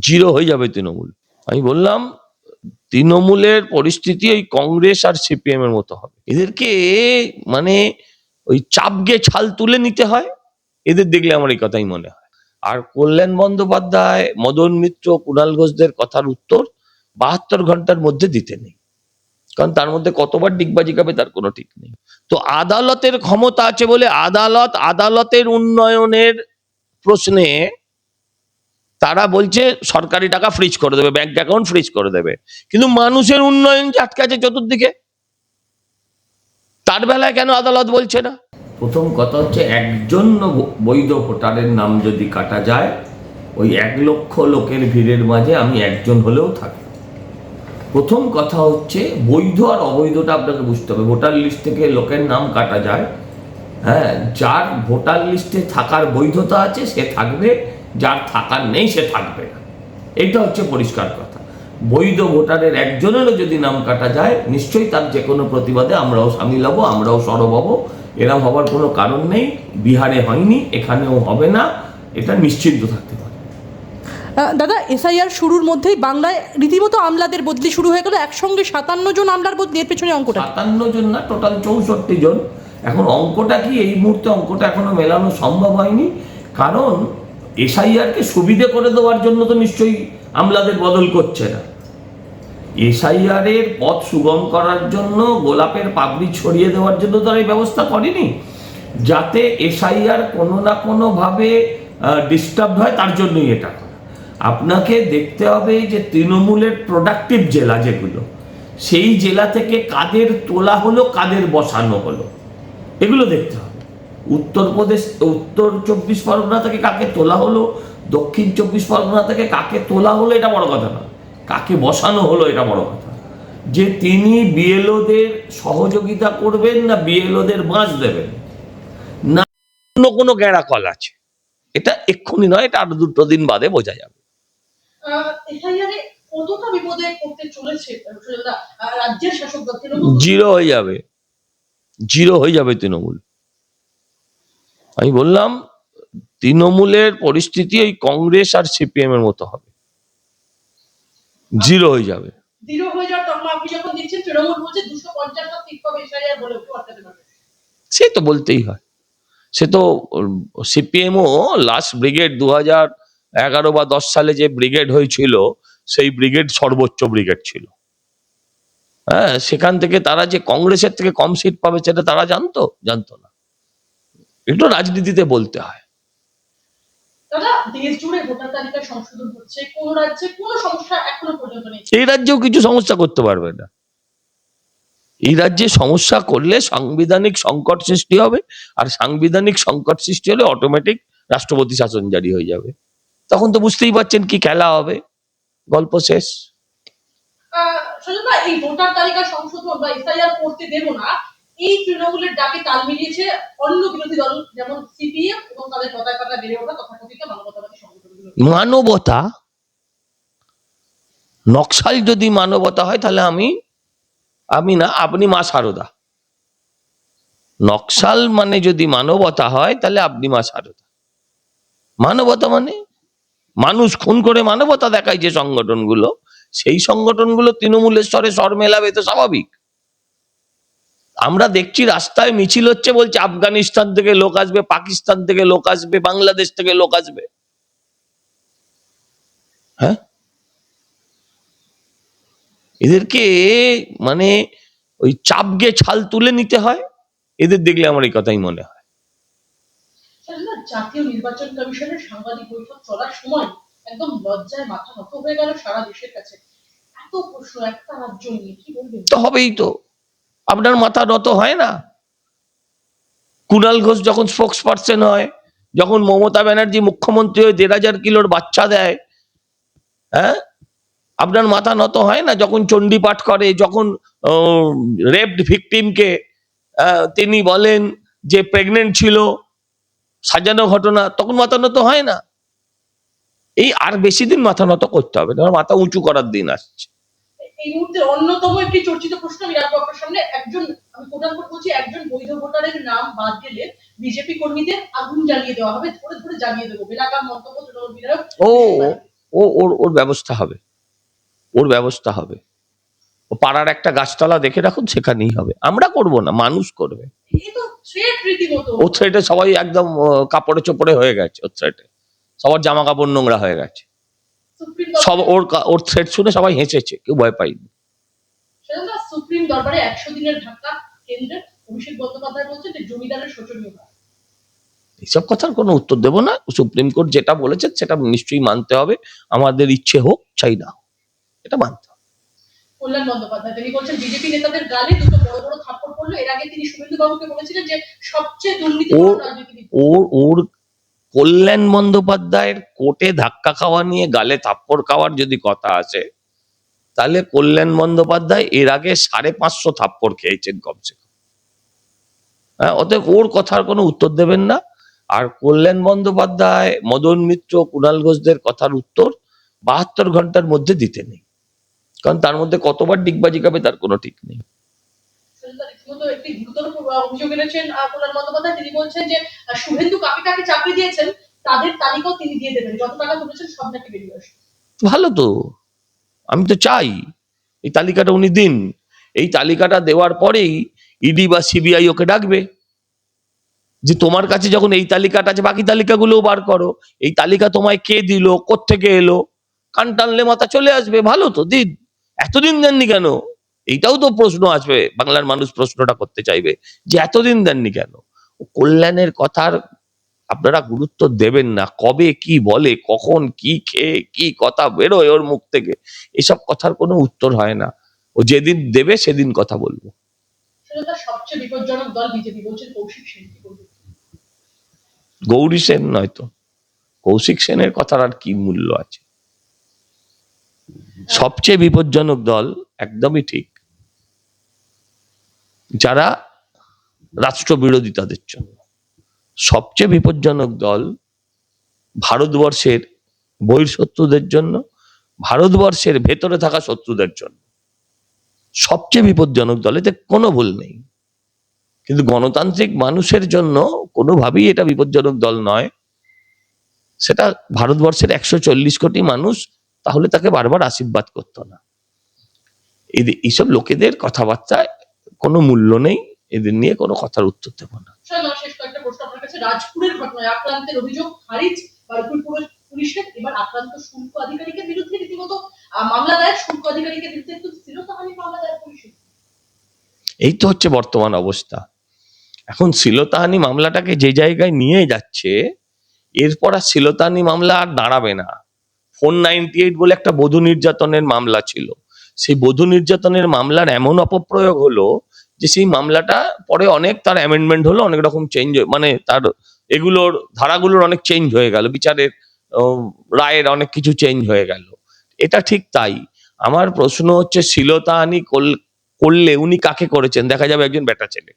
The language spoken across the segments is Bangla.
জিরো হয়ে যাবে তৃণমূল। আমি বললাম, তৃণমূলের পরিস্থিতি ওই কংগ্রেস আর সিপিএম এর মতো হবে। এদেরকে মানে ওই চাপগে ছাল তুলে নিতে হয়, এদের দেখলে আমার এই কথাই মনে হয়। আর কল্যাণ বন্দ্যোপাধ্যায়, মদন মিত্র কুণাল ঘোষদের কথার উত্তর বাহাত্তর ঘণ্টার মধ্যে দিতে নেই। কারণ তার মধ্যে কতবার ডিগবাজি খাবে তার কোনো ঠিক নেই। তো আদালতের ক্ষমতা আছে বলে আদালত, আদালতের উন্নয়নের প্রশ্নে তারা বলছে সরকারি টাকা ফ্রিজ করে দেবে ব্যাংক অ্যাকাউন্ট ফ্রিজ করে দেবে। কিন্তু মানুষের উন্নয়ন যে আটকে আছে চতুর্দিকে, তার বেলায় কেন আদালত বলছে না? প্রথম কথা হচ্ছে একজন বৈধ ভোটারের নাম যদি কাটা যায়, ওই এক লক্ষ লোকের ভিড়ের মাঝে আমি একজন হলেও থাকি। প্রথম কথা হচ্ছে বৈধ আর অবৈধটা আপনাকে বুঝতে হবে। ভোটার লিস্ট থেকে লোকের নাম কাটা যায় হ্যাঁ যার ভোটার লিস্টে থাকার বৈধতা আছে, সে থাকবে যার থাকার নেই সে থাকবে না। এটা হচ্ছে পরিষ্কার কথা। বৈধ ভোটারের একজনেরও যদি নাম কাটা যায় নিশ্চয়ই তার যে কোনো প্রতিবাদে আমরাও সামিল হব আমরাও সরব হব। এরম হবার কোনো কারণ নেই বিহারে হয়নি এখানেও হবে না এটা নিশ্চিন্ত থাকতে পারে। দাদা এসআইআর শুরুর মধ্যেই বাংলায় রীতিমতো আমলাদের বদলি শুরু হয়ে গেল একসঙ্গে সাতান্ন জন আমলার বদলি এর পেছনে অঙ্কটা সাতান্ন জন না টোটাল চৌষট্টি জন। এখন অঙ্কটা কি? এই মুহূর্তে অঙ্কটা এখনও মেলানো সম্ভব হয়নি। কারণ এসআইআরকে সুবিধে করে দেওয়ার জন্য তো নিশ্চয়ই আমলাদের বদল করছে না। এসআইআর এর পথ সুগম করার জন্য গোলাপের পাপড়ি ছড়িয়ে দেওয়ার জন্য তারা এই ব্যবস্থা করেনি। যাতে এসআইআর কোনো না কোনোভাবে ডিস্টার্ব হয়, তার জন্যই এটা আপনাকে দেখতে হবে যে তৃণমূলের প্রোডাক্টিভ জেলা যেগুলো, সেই জেলা থেকে কাদের তোলা হলো, কাদের বসানো হলো, এগুলো দেখতে হবে। উত্তরপ্রদেশ উত্তর চব্বিশ পরগনা থেকে কাকে তোলা হলো দক্ষিণ চব্বিশ পরগনা থেকে কাকে তোলা হলো এটা বড় কথা না। কাকে বসানো হলো এটা বড় কথা। যে তিনি বিএলওদের সহযোগিতা করবেন না বিএলওদের বাঁচ দেবেন না অন্য কোনো গ্যাঁড়া কল আছে। এটা এক্ষুনি নয় এটা আরও দুটো দিন বাদে বোঝা যাবে। জিরো হয়ে যাবে। জিরো হয়ে যাবে তৃণমূল। আমি বললাম তৃণমূলের পরিস্থিতি ওই কংগ্রেস আর সিপিএম এর মতো হবে। জিরো হয়ে যাবে। সে তো বলতেই হয়। সে তো সিপিএমও লাস্ট ব্রিগেড দু হাজার এগারো বা দশ সালে যে ব্রিগেড হয়েছিল সেই ব্রিগেড সর্বোচ্চ ব্রিগেড ছিল। হ্যাঁ সেখান থেকে তারা যে কংগ্রেসের থেকে কম সিট পাবে সেটা তারা জানতো? জানতো না। একটু রাজনীতিতে বলতে হয়। এই রাজ্যেও কিছু সমস্যা করতে পারবে না। এই রাজ্যে সমস্যা করলে সাংবিধানিক সংকট সৃষ্টি হবে আর সাংবিধানিক সংকট সৃষ্টি হলে অটোমেটিক রাষ্ট্রপতি শাসন জারি হয়ে যাবে। তখন তো বুঝতেই পারছেন কি খেলা হবে। গল্প শেষ। এই ভোটার তালিকা সংশোধন বা এসআইআর করতে দেব না এই তৃণমূলের ডাকে তাল মিলিয়েছে অন্য বিরোধী দল, যেমন সিপিএম এবং তাদের পতাকা বেড়ে ওঠা তথাকথিত মানবতাবাদী সংগঠনগুলো। মানবতা? নকশাল যদি মানবতা হয়, তাহলে আমি আমি না, আপনি মা সারদা। নকশাল মানে যদি মানবতা হয়, তাহলে আপনি মা সারদা। মানবতা মানে? মানুষ খুন করে মানবতা দেখায় যে সংগঠনগুলো, সেই সংগঠনগুলো তৃণমূলের স্তরে স্বর মেলাবে, তো স্বাভাবিক। আমরা দেখছি রাস্তায় মিছিল হচ্ছে বলছে আফগানিস্তান থেকে লোক আসবে পাকিস্তান থেকে লোক আসবে বাংলাদেশ থেকে লোক আসবে। হ্যাঁ? এদেরকে মানে ওই চাপগে ছাল তুলে নিতে হয় এদের দেখলে আমার এই কথাই মনে হয়। জাতীয় নির্বাচন কমিশনের সাংবাদিক বৈঠক চলার সময় একদম লজ্জায় মাথা নত হয়ে গেল সারা দেশের কাছে। এত প্রশ্ন একটা রাজ্য নিয়ে কি বলবেন? তো হবেই তো। আপনার মাথা নত হয় না? কুণাল ঘোষ যখন স্পোক্স পার্সন হয়, যখন মমতা ব্যানার্জি মুখ্যমন্ত্রী হয়ে দেড় হাজার কিলোর বাচ্চা দেয় হ্যাঁ? আপনার মাথা নত হয় না যখন চণ্ডী পাঠ করে, যখন রেপড ভিকটিমকে তিনি বলেন যে প্রেগনেন্ট ছিল, সাজানো ঘটনা, তখন মাথা নত হয় না? এই আর বেশি দিন মাথা নত করতে হবে মাথা উঁচু করার দিন আসছে। এই মুহূর্তে অন্যতম একটি চর্চিত প্রশ্ন আমি রাখব আপনার সামনে। একজন আমি কোটাল কোট বলছি একজন বৈধ ভোটারের নাম বাদ গেলে বিজেপি কর্মীদের আগুন জ্বালিয়ে দেওয়া হবে ধরে ধরে জ্বালিয়ে দেবো। বেলাকার মন্তব্য তৃণমূল বিধায়ক। ও ও ওর ওর ব্যবস্থা হবে। ওর ব্যবস্থা হবে। ও পাড়ার একটা গাছতলা দেখে রাখুন সেখানেই হবে। আমরা করব না মানুষ করবে। এই তো ও থ্রেটে সবাই একদম কাপড়ে চোপড়ে হয়ে গেছে ওর থ্রেটে সবার জামা কাপড় নোংরা হয়ে গেছে। সব ওর ওর থ্রেট শুনে সবাই হেসেছে কেউ ভয় পাইনি সুপ্রিম দরবারে একশো দিনের ধাক্কা অভিষেক বন্দ্যোপাধ্যায় বলছেন যে জমিদারের শোচনীয় এইসব কথার কোনো উত্তর দেবো না। সুপ্রিম কোর্ট যেটা বলেছে সেটা নিশ্চয়ই মানতে হবে। আমাদের ইচ্ছে হোক চাই না এটা মানতে হবে। কল্যাণ বন্দ্যোপাধ্যায় তিনি বলছেন বিজেপি নেতাদের গালে দুটো বড় বড় থাপ্পড় পড়ল। এর আগে তিনি শুভেন্দু বাবুকে বলেছিলেন যে সবচেয়ে দুর্নীতি ওর ওর কল্যাণ বন্দ্যোপাধ্যায়ের কোর্টে ধাক্কা খাওয়া নিয়ে গালে থাপ্পড় খাওয়ার যদি কথা আসে, তাহলে কল্যাণ বন্দ্যোপাধ্যায় এর আগে সাড়ে পাঁচশো থাপ্পড় খেয়েছেন কমসে কম। হ্যাঁ অতএব ওর কথার কোনো উত্তর দেবেন না। আর কল্যাণ বন্দ্যোপাধ্যায়, মদন মিত্র কুণাল ঘোষদের কথার উত্তর বাহাত্তর ঘণ্টার মধ্যে দিতে নেই। কারণ তার মধ্যে কতবার ডিগবাজি খাবে তার কোনো ঠিক নেই। ভালো তো। আমি তো চাই। এই তালিকাটা উনি দিন। এই তালিকাটা দেওয়ার পরেই ইডি বা সিবিআই ওকে ডাকবে যে, তোমার কাছে যখন এই তালিকাটা আছে, বাকি তালিকাগুলোও বার করো। এই তালিকা তোমায় কে দিল, কোত্থেকে এলো? কান টানলে মাথা চলে আসবে। ভালো তো, দিন। এতদিন দেননি কেন? এইটাও তো প্রশ্ন আসবে বাংলার মানুষ প্রশ্নটা করতে চাইবে যে এতদিন দেননি কেন? ও কল্যাণের কথার আপনারা গুরুত্ব দেবেন না কবে কি বলে কখন কি খেয়ে কি কথা বেরোয় ওর মুখ থেকে এসব কথার কোনো উত্তর হয় না। ও যেদিন দেবে সেদিন কথা বলব। সেটা তার সবচেয়ে বিপজ্জনক দল বিজেপি বলছেন কৌশিক সেন। কি বলবেন? গৌরী সেন নয়তো কৌশিক সেনের কথার আর কি মূল্য আছে? সবচেয়ে বিপজ্জনক দল একদমই ঠিক। যারা রাষ্ট্রবিরোধী তাদের জন্য। সবচেয়ে বিপজ্জনক দল ভারতবর্ষের বহির্শত্রুদের জন্য, ভারতবর্ষের ভেতরে থাকা শত্রুদের জন্য। সবচেয়ে বিপজ্জনক দল, এতে কোনো ভুল নেই। কিন্তু গণতান্ত্রিক মানুষের জন্য কোনোভাবেই এটা বিপজ্জনক দল নয়। সেটা ভারতবর্ষের একশো চল্লিশ কোটি মানুষ, তাহলে তাকে বারবার আশীর্বাদ করতো না। এইসব লোকেদের কথাবার্তায় কোনো মূল্য নেই এদের নিয়ে কোনো কথার উত্তর দেব না। শেষ কয়েকটা প্রশ্ন আপনার কাছে। রাজপুরের ঘটনায় আক্রান্তের অভিযোগ খারিজ। বারুইপুর পুলিশের এবার আক্রান্ত শুল্ক আধিকারিকের বিরুদ্ধে রীতিমতো মামলা দায়ের। শুল্ক আধিকারিকের বিরুদ্ধে একটু স্থিরতাহানি মামলা দায়ের পুলিশের এই তো হচ্ছে বর্তমান অবস্থা। এখন শিলতাহানি মামলাটাকে যে জায়গায় নিয়ে যাচ্ছে এরপর আর শিলতাহানি মামলা আর দাঁড়াবে না। ফোর নাইনটি এইট বলে একটা বধূ নির্যাতনের মামলা ছিল। সেই বধূ নির্যাতনের মামলার এমন অপপ্রয়োগ হলো যে সেই মামলাটা পরে অনেক তার অ্যামেন্ডমেন্ট হলো অনেক রকম চেঞ্জ মানে তার এগুলোর ধারাগুলোর অনেক চেঞ্জ হয়ে গেল বিচারের রায়ের অনেক কিছু চেঞ্জ হয়ে গেল। এটা ঠিক তাই। আমার প্রশ্ন হচ্ছে শিলতাহানি কল- করলে উনি কাকে করেছেন? দেখা যাবে একজন বেটা ছেলে।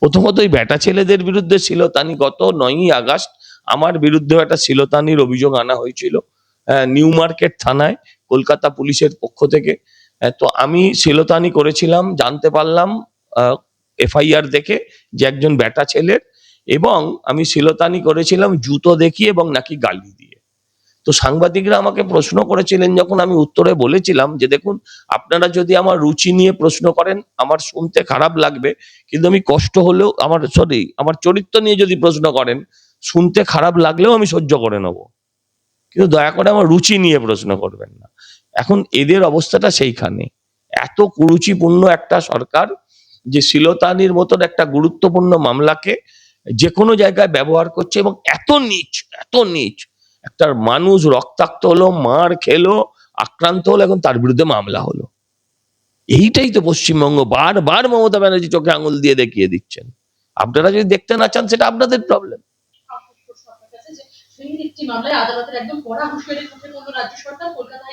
প্রথমত এই বেটা ছেলেদের বিরুদ্ধে শিলতানি গত নয়ই আগস্ট আমার বিরুদ্ধে একটা শিলতানির অভিযোগ আনা হয়েছিল আহ, নিউ মার্কেট থানায় কলকাতা পুলিশের পক্ষ থেকে। তো আমি শিলতানি করেছিলাম, জানতে পারলাম এফআইআর দেখে যে একজন বেটা ছেলের এবং আমি শিলতানি করেছিলাম জুতো দেখিয়ে এবং নাকি গালি দিয়ে। তো সাংবাদিকরা আমাকে প্রশ্ন করেছিলেন যখন আমি উত্তরে বলেছিলাম যে দেখুন, আপনারা যদি আমার রুচি নিয়ে প্রশ্ন করেন, আমার শুনতে খারাপ লাগবে, কিন্তু আমি কষ্ট হলেও আমার সরি আমার চরিত্র নিয়ে যদি প্রশ্ন করেন, শুনতে খারাপ লাগলেও আমি সহ্য করে নেব। কিন্তু দয়া করে আমার রুচি নিয়ে প্রশ্ন করবেন না। এখন এদের অবস্থাটা সেইখানে। এত কুরুচিপূর্ণ একটা সরকার যে শিলতানির মতন একটা গুরুত্বপূর্ণ মামলাকে যে কোনো জায়গায় ব্যবহার করছে এবং এত নিচ এত নিচ। একটা মানুষ রক্তাক্ত হলো, মার খেলো, আক্রান্ত হলো, এখন তার বিরুদ্ধে মামলা হলো। এইটাই তো পশ্চিমবঙ্গ। বারবার মমতা ব্যানার্জি চোখে আঙুল দিয়ে দেখিয়ে দিচ্ছেন। আপনারা যদি দেখতে না চান, সেটা আপনাদের প্রবলেম একটি মামলায় আদালতের একদম কড়া হুঁশিয়ারির মুখে রাজ্য সরকার কলকাতা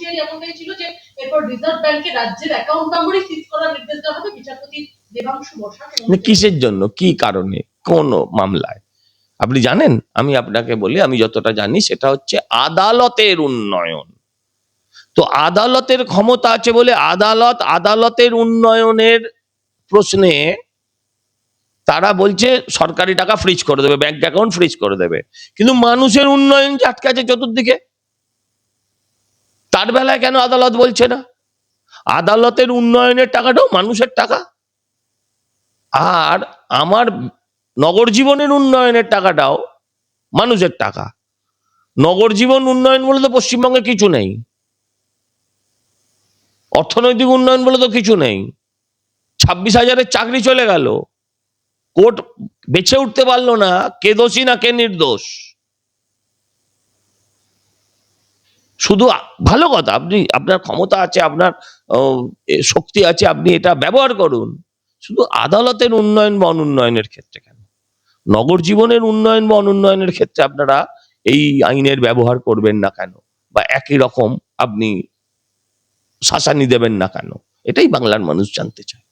হুঁশিয়ারি এমনটাই ছিল যে এরপর রিজার্ভ ব্যাংকে রাজ্যের অ্যাকাউন্ট নম্বরই সিজ করার নির্দেশ দেওয়া হবে বিচারপতি দেবাংশু বসা মানে কিসের জন্য? কি কারণে? কোন মামলায়? আপনি জানেন? আমি আপনাকে বলি আমি যতটা জানি সেটা হচ্ছে আদালতের উন্নয়ন। তো আদালতের ক্ষমতা আছে বলে আদালত আদালতের উন্নয়নের প্রশ্নে তারা বলছে সরকারি টাকা ফ্রিজ করে দেবে ব্যাংক অ্যাকাউন্ট ফ্রিজ করে দেবে। কিন্তু মানুষের উন্নয়ন যে আটকে আছে চতুর্দিকে তার বেলায় কেন আদালত বলছে না? আদালতের উন্নয়নের টাকাটাও মানুষের টাকা। আর আমার নগর জীবনের উন্নয়নের টাকাটাও মানুষের টাকা। নগর জীবন উন্নয়ন বলে তো পশ্চিমবঙ্গে কিছু নেই। অর্থনৈতিক উন্নয়ন বলে তো কিছু নেই। ছাব্বিশ হাজারের চাকরি চলে গেল। কোর্ট বেছে উঠতে পারল না, কে দোষী না কে নির্দোষ। শুধু ভালো কথা, আপনি আপনার ক্ষমতা আছে, আপনার শক্তি আছে, আপনি এটা ব্যবহার করুন। শুধু আদালতের উন্নয়ন বা অনুন্নয়নের ক্ষেত্রে কেন? নগর জীবনের উন্নয়ন বা অনুন্নয়নের ক্ষেত্রে আপনারা এই আইনের ব্যবহার করবেন না কেন? বা একই রকম আপনি শাসানি দেবেন না কেন? এটাই বাংলার মানুষ জানতে চায়।